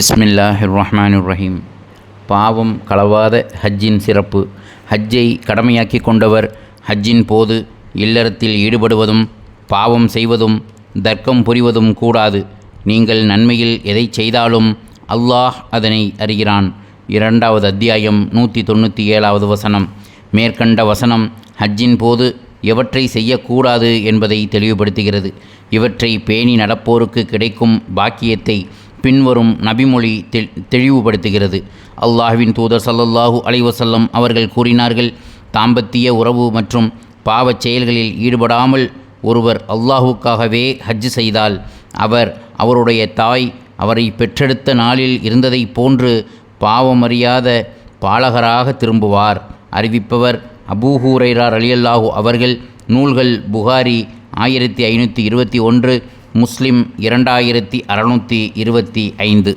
பிஸ்மில்லாஹ் ரஹ்மான் ரஹீம் பாவம் களவாத ஹஜ்ஜின் சிறப்பு. ஹஜ்ஜை கடமையாக்கி கொண்டவர் ஹஜ்ஜின் போது இல்லறத்தில் ஈடுபடுவதும் பாவம் செய்வதும் தர்க்கம் புரிவதும் கூடாது. நீங்கள் நன்மையில் எதை செய்தாலும் அல்லாஹ் அதனை அறிகிறான். இரண்டாவது அத்தியாயம் நூற்றி தொண்ணூற்றி ஏழாவது வசனம். மேற்கண்ட வசனம் ஹஜ்ஜின் போது எவற்றை செய்யக்கூடாது என்பதை தெளிவுபடுத்துகிறது. இவற்றை பேணி நடப்போருக்கு கிடைக்கும் பாக்கியத்தை பின்வரும் நபிமொழி தெ தெளிவுபடுத்துகிறது. அல்லாஹ்வின் தூதர் சல்லல்லாஹு அலைவசல்லம் அவர்கள் கூறினார்கள் தாம்பத்திய உறவு மற்றும் பாவச் செயல்களில் ஈடுபடாமல் ஒருவர் அல்லாஹுக்காகவே ஹஜ் செய்தால் அவர் அவருடைய தாய் அவரை பெற்றெடுத்த நாளில் இருந்ததைப் போன்று பாவமறியாத பாலகராக திரும்புவார். அறிவிப்பவர் அபூஹூரைரார் அலியல்லாஹு அவர்கள் நூல்கள் புகாரி ஆயிரத்தி ஐநூற்றி இருபத்தி ஒன்று முஸ்லிம் இரண்டாயிரத்தி அறநூற்றி இருபத்தி ஐந்து.